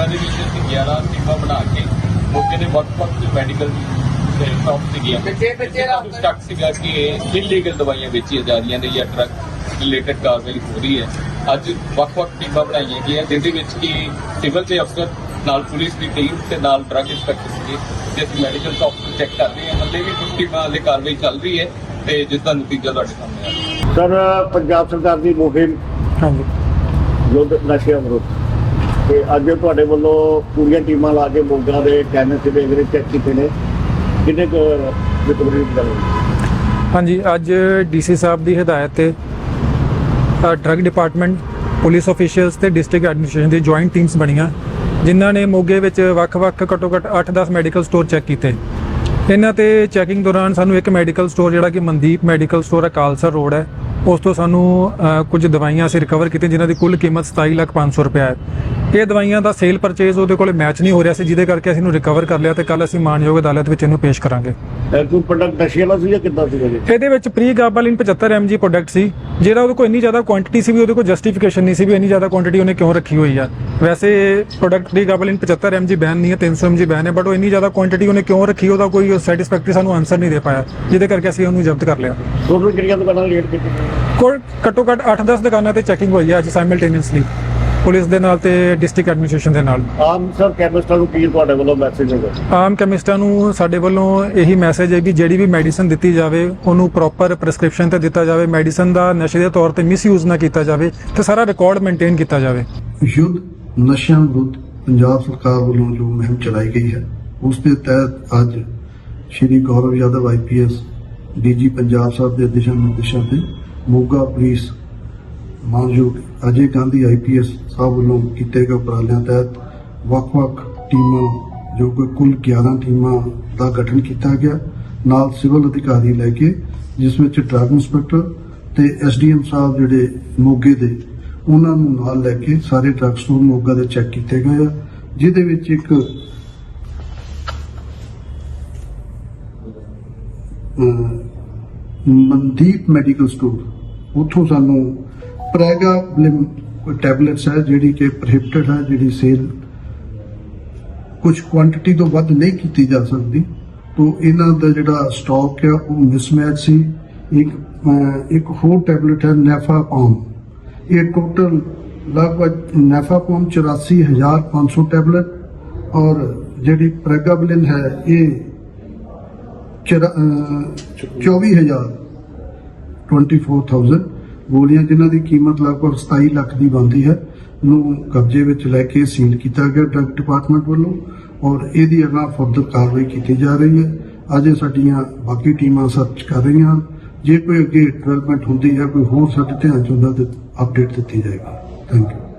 ਮੋਗਾ ਦੇ ਵਿੱਚ ਅਸੀਂ 11 ਟੀਮਾਂ ਬਣਾ ਕੇ ਮੋਗੇ ਦੇ ਵੱਖ-ਵੱਖ ਮੈਡੀਕਲ ਤੇ ਸ਼ਾਪ ਤੇ ਗਿਆ। ਬੱਚੇ- ਬੱਚੇ ਦਾ- ਸਟਕ ਸੀਗਾ ਕਿ ਇਹ ਇਲੀਗਲ ਦਵਾਈਆਂ ਵੇਚੀਆਂ ਜਾ ਰਹੀਆਂ ਨੇ ਜਾਂ ਡਰੱਗ ਰਿਲੇਟਡ ਕਾਰਵਾਈ ਹੋ ਰਹੀ ਹੈ। ਅੱਜ ਵੱਖ-ਵੱਖ ਟੀਮਾਂ ਬਣਾਈਆਂ ਗਈਆਂ ਜਿਹਦੇ ਵਿੱਚ ਕਿ ਸਿਵਲ ਦੇ ਅਫਸਰ ਨਾਲ ਪੁਲਿਸ ਦੀ ਟੀਮ ਤੇ ਨਾਲ ਡਰੱਗ ਇੰਸਪੈਕਟਰ ਸੀਗੇ। ਤੇ ਅਸੀਂ ਮੈਡੀਕਲ ਨੂੰ ਚੈੱਕ ਕਰ ਰਹੇ ਹਾਂ। ਹਲੇ ਵੀ ਕੁਝ ਟੀਮਾਂ ਹਲੇ ਕਾਰਵਾਈ ਚੱਲ ਰਹੀ ਹੈ ਤੇ ਜਿਸ ਦਾ ਨਤੀਜਾ ਤੁਹਾਡੇ ਸਾਹਮਣੇ ਆ ਰਿਹਾ ਸਰ ਪੰਜਾਬ ਸਰਕਾਰ ਦੀ ਮੁਹਿੰਮ ਹਾਂਜੀ। ਯੁੱਧ ਨਸ਼ਿਆਂ ਵਿਰੁੱਧ ਤੇ ਅੱਜ ਤੁਹਾਡੇ ਵੱਲੋਂ ਪੂਰੀਆਂ ਟੀਮਾਂ ਲਾ ਕੇ ਮੋਗਾ ਦੇ ਕੈਨਸ ਦੇ ਜਿਹੜੇ ਚੈੱਕ ਕੀਤੇ ਨੇ। ਕਿੰਨੇ ਕੁ ਰਿਕਵਰੀ ਦੀ ਗੱਲ ਹਾਂਜੀ, ਅੱਜ ਡੀਸੀ ਸਾਹਿਬ ਦੀ ਹਦਾਇਤ ਤੇ ਡਰੱਗ ਡਿਪਾਰਟਮੈਂਟ ਪੁਲਿਸ ਅਫੀਸ਼ੀਅਲਸ ਤੇ ਡਿਸਟ੍ਰਿਕਟ ਐਡਮਿਨਿਸਟ੍ਰੇਸ਼ਨ ਦੀ ਜੁਆਇੰਟ ਟੀਮਸ ਬਣੀਆਂ, ਜਿਨ੍ਹਾਂ ਨੇ ਮੋਗੇ ਵਿੱਚ ਵੱਖ-ਵੱਖ ਘੱਟੋ-ਘੱਟ 8-10 ਮੈਡੀਕਲ ਸਟੋਰ ਚੈੱਕ ਕੀਤੇ। ਇਹਨਾਂ ਤੇ ਚੈਕਿੰਗ ਦੌਰਾਨ ਸਾਨੂੰ ਇੱਕ ਮੈਡੀਕਲ ਸਟੋਰ ਜਿਹੜਾ ਕਿ ਮਨਦੀਪ ਮੈਡੀਕਲ ਸਟੋਰ ਹੈ ਕਾਲਸਰ ਰੋਡ ਹੈ, ਉਸ ਤੋਂ ਸਾਨੂੰ ਕੁਝ ਦਵਾਈਆਂ ਅਸੀਂ ਰਿਕਵਰ ਕੀਤੀਆਂ, ਜਿਨ੍ਹਾਂ ਦੀ ਕੁੱਲ ਕੀਮਤ 27 ਲੱਖ 500 ਰੁਪਏ ਹੈ। ਇਹ ਦਵਾਈਆਂ ਦਾ ਸੇਲ ਪਰਚੇਜ਼ ਉਹਦੇ ਕੋਲੇ ਮੈਚ ਨਹੀਂ ਹੋ ਰਿਹਾ ਸੀ ਜਿਹਦੇ ਕਰਕੇ ਅਸੀਂ ਇਹਨੂੰ ਰਿਕਵਰ ਕਰ ਲਿਆ ਤੇ ਕੱਲ ਅਸੀਂ ਮਾਨਯੋਗ ਅਦਾਲਤ ਵਿੱਚ ਇਹਨੂੰ ਪੇਸ਼ ਕਰਾਂਗੇ। ਇਹ ਕੋਈ ਪ੍ਰੋਡਕਟ ਨਸ਼ੇ ਵਾਲਾ ਸੀ ਜਾਂ ਕਿੱਦਾਂ ਸੀਗਾ ਜੀ? ਇਹਦੇ ਵਿੱਚ ਪ੍ਰੀ ਗਾਬਾਲਿਨ 75 mg ਪ੍ਰੋਡਕਟ ਸੀ ਜਿਹੜਾ ਉਹਦੇ ਕੋਲ ਇੰਨੀ ਜ਼ਿਆਦਾ ਕੁਆਂਟੀਟੀ ਸੀ ਵੀ ਉਹਦੇ ਕੋਲ ਜਸਟੀਫਿਕੇਸ਼ਨ ਨਹੀਂ ਸੀ ਵੀ ਇੰਨੀ ਜ਼ਿਆਦਾ ਕੁਆਂਟੀਟੀ ਉਹਨੇ ਕਿਉਂ ਰੱਖੀ ਹੋਈ ਆ। ਵੈਸੇ product pregabalin 75 mg ban ਨਹੀਂ ਹੈ 300 mg ਬੈਨ ਹੈ ਬਟ ਉਹ ਇੰਨੀ ਜ਼ਿਆਦਾ ਕੁਆਂਟੀਟੀ ਉਹਨੇ ਕਿਉਂ ਰੱਖੀ ਉਹਦਾ ਕੋਈ ਸੈਟੀਸਫੈਕਟਰੀ ਸਾਨੂੰ ਆਨਸਰ ਨਹੀਂ ਦੇ ਪਾਇਆ ਜਿਹਦੇ ਕਰਕੇ ਅਸੀਂ ਉਹਨੂੰ ਜ਼ਬਤ ਕਰ ਲਿਆ। ਟੋਟਲ ਕਿਹੜੀਆਂ ਦੁਕਾਨਾਂ ਰੇਟ ਕੀਤੇ? ਕੋਲ ਘੱਟੋ ਘੱਟ 8-10 ਦੁਕਾਨਾਂ ਤੇ ਚੈਕਿੰਗ ਹੋਈ ਹੈ ਅੱਜ ਸਾਈਮਲਟੇਨੀਅਸਲੀ ਪੁਲਿਸ ਦੇ ਨਾਲ ਤੇ ਡਿਸਟ੍ਰਿਕਟ ਐਡਮਿਨਿਸਟ੍ਰੇਸ਼ਨ ਦੇ ਨਾਲ। ਆਮ ਸਰ ਕੈਮਿਸਟਾਂ ਨੂੰ ਕੀ ਤੁਹਾਡੇ ਵੱਲੋਂ ਮੈਸੇਜ ਹੋਗਾ? ਆਮ ਕੈਮਿਸਟਾਂ ਨੂੰ ਸਾਡੇ ਵੱਲੋਂ ਇਹੀ ਮੈਸੇਜ ਹੈ ਕਿ ਜਿਹੜੀ ਵੀ ਮੈਡੀਸਨ ਦਿੱਤੀ ਜਾਵੇ ਉਹਨੂੰ ਪ੍ਰੋਪਰ ਪ੍ਰੈਸਕ੍ਰਿਪਸ਼ਨ ਤੇ ਦਿੱਤਾ ਜਾਵੇ ਮੈਡੀਸਨ ਦਾ ਨਸ਼ੇ ਦੇ ਤੌਰ ਤੇ ਮਿਸਯੂਜ਼ ਨਾ ਕੀਤਾ ਜਾਵੇ ਤੇ ਸਾਰਾ ਰਿਕਾਰਡ ਮੇਨਟੇਨ ਕੀਤਾ ਜਾਵੇ। ਯੁੱਧ ਨਸ਼ਿਆਂ ਵਿਰੁੱਧ ਪੰਜਾਬ ਸਰਕਾਰ ਵੱਲੋਂ ਜੋ ਮੁਹਿੰਮ ਚਲਾਈ ਗਈ ਹੈ ਉਸ ਦੇ ਤਹਿਤ ਅੱਜ ਸ਼੍ਰੀ ਗੌਰਵ ਯਾਦਵ ਆਈਪੀਐਸ ਡੀਜੀ ਪੰਜਾਬ ਸਾਹਿਬ ਦੇ ਦਿਸ਼ਾ ਨਿਰਦੇਸ਼ਾਂ ਤੇ ਮੋਗਾ ਪੁਲਿਸ ਮਾਨਯੋਗ ਅਜੇ ਗਾਂਧੀ ਆਈਪੀਐਸ ਸਾਹਿਬ ਵੱਲੋਂ ਕੀਤੇ ਗਏ ਉਪਰਾਲਿਆਂ ਤਹਿਤ ਵੱਖ-ਵੱਖ ਟੀਮਾਂ, ਜੋ ਕਿ ਕੁੱਲ 11 ਟੀਮਾਂ ਦਾ ਗਠਨ ਕੀਤਾ ਗਿਆ, ਨਾਲ ਸਿਵਲ ਅਧਿਕਾਰੀ ਲੈ ਕੇ, ਜਿਸ ਵਿੱਚ ਡਰੱਗ ਇੰਸਪੈਕਟਰ ਤੇ ਐਸਡੀਐਮ ਸਾਹਿਬ ਜਿਹੜੇ ਮੋਗੇ ਦੇ, ਉਹਨਾਂ ਨੂੰ ਨਾਲ ਲੈ ਕੇ ਸਾਰੇ ਡਰੱਗ ਸਟੋਰ ਮੋਗਾ ਦੇ ਚੈੱਕ ਕੀਤੇ ਗਏ ਆ, ਜਿਹਦੇ ਵਿੱਚ ਇੱਕ ਮਨਦੀਪ ਮੈਡੀਕਲ ਸਟੋਰ, ਉੱਥੋਂ ਸਾਨੂੰ ਪ੍ਰੈਗਾ ਕੋਈ ਟੈਬਲੇਟਸ ਹੈ ਜਿਹੜੀ ਕਿ ਪ੍ਰੋਹਿਬਿਟਡ ਹੈ ਜਿਹੜੀ ਸੇਲ ਕੁਝ ਕੁਆਂਟੀਟੀ ਤੋਂ ਵੱਧ ਨਹੀਂ ਕੀਤੀ ਜਾ ਸਕਦੀ। ਤੋਂ ਇਹਨਾਂ ਦਾ ਜਿਹੜਾ ਸਟਾਕ ਹੈ ਉਹ ਮਿਸਮੈਚ ਸੀ। ਇੱਕ ਇੱਕ ਹੋਰ ਟੈਬਲੇਟ ਹੈ ਨੈਫਾਪਾਮ ਇਹ ਟੋਟਲ ਲਗਭਗ ਨੈਫਾਪਾਮ 84500 ਟੈਬਲੇਟ ਔਰ ਜਿਹੜੀ ਪ੍ਰੈਗਾਬਲਿਨ ਹੈ ਇਹ ਚਰਾ- ਅਹ, 24000 24000 ਗੋਲੀਆਂ ਜਿਨ੍ਹਾਂ ਦੀ ਕੀਮਤ ਲਗਭਗ 27 ਲੱਖ ਦੀ ਬਣਦੀ ਹੈ, ਨੂੰ ਕਬਜ਼ੇ ਵਿੱਚ ਲੈ ਕੇ ਸੀਲ ਕੀਤਾ ਗਿਆ ਡਰੱਗ ਡਿਪਾਰਟਮੈਂਟ ਵੱਲੋਂ ਔਰ ਇਹਦੀ ਅਗਾਂਹ ਫਰਦਰ ਕਾਰਵਾਈ ਕੀਤੀ ਜਾ ਰਹੀ ਹੈ। ਅਜੇ ਸਾਡੀਆਂ ਬਾਕੀ ਟੀਮਾਂ ਸਰਚ ਕਰ ਰਹੀਆਂ ਹਨ। ਜੇ ਕੋਈ ਅੱਗੇ ਡਿਵੈਲਪਮੈਂਟ ਹੁੰਦੀ ਹੈ ਕੋਈ ਹੋਰ ਸਾਡੇ ਧਿਆਨ ਚ ਹੁੰਦਾ ਤੇ ਅਪਡੇਟ ਦਿੱਤੀ ਜਾਏਗੀ। Thank you